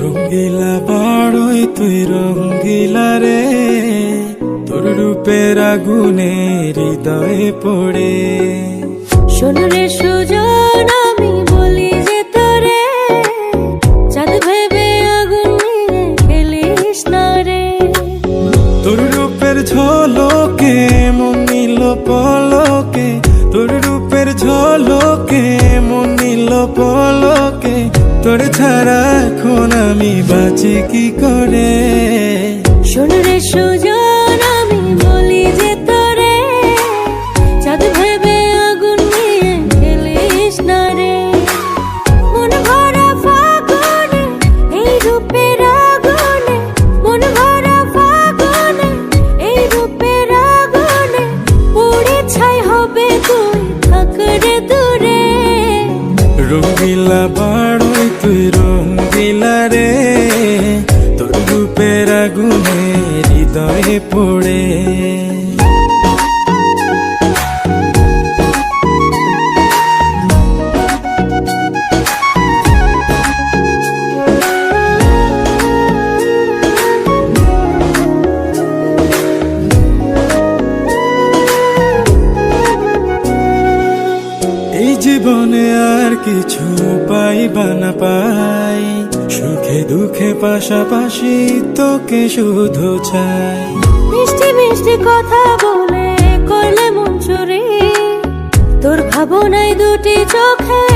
রঙ্গিলা বাড়ই তুই রঙ্গিলা রে। রূপের আগুনে হৃদয়ে পড়ে। শোন রে সুজন আমি বলি যে তোরে চাঁদ ভেবে আগুন নিয়ে খেলিস না রে। তোর রূপের ঝলকে মন নিল পলকে। তোর রূপের ঝলকে মন নিল পলকে। তোর ছাড়া এখন আমি বাঁচি কি করে? শোন রে সুজন রঙ্গিলা বাড়ই তুই রঙ্গিলা রে। তোর রূপের আগুনে হৃদয়ে পড়ে। আর কিছু পাই বা না পাই। সুখে দুঃখে পাশাপাশি তোকে শুধু চাই। মিষ্টি মিষ্টি কথা বলে করলে মন চুরি তোর ভাবনায় দুটি চোখের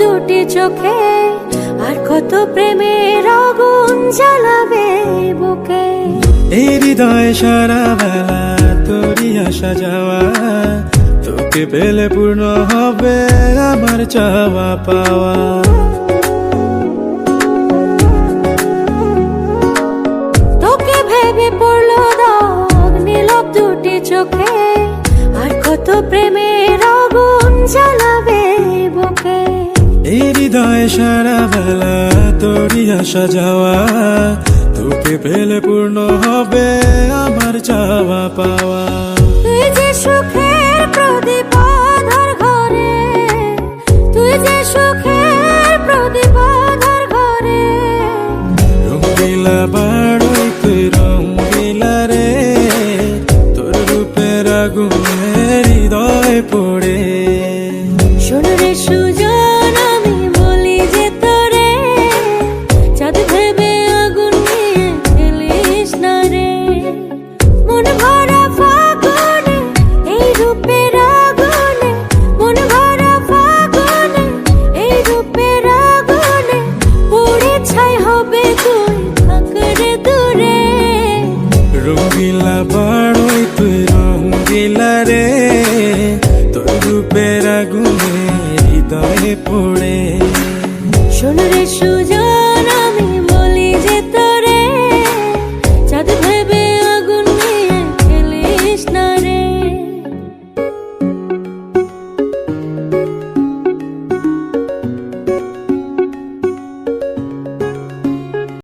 দুটি চোখে আর কত প্রেমের আগুন জ্বালাবে বুকে। এই হৃদয় সারা বেলা তোরই আসা যাওয়া তোকে পেলে পূর্ণ হবে আমার চাওয়া পাওয়া। তোকে ভেবে পড়ল দাগ নীলব দুটি চোখে হৃদয় সারা বেলা তোরই আসা যাওয়া। তোকে পেলে পূর্ণ হবে আমার চাওয়া পাওয়া। তুই যে সুখের প্রদীপ আধার ঘরে তুই যে সুখের প্রদীপ আধার ঘরে রঙ্গিলা আগুনে শোন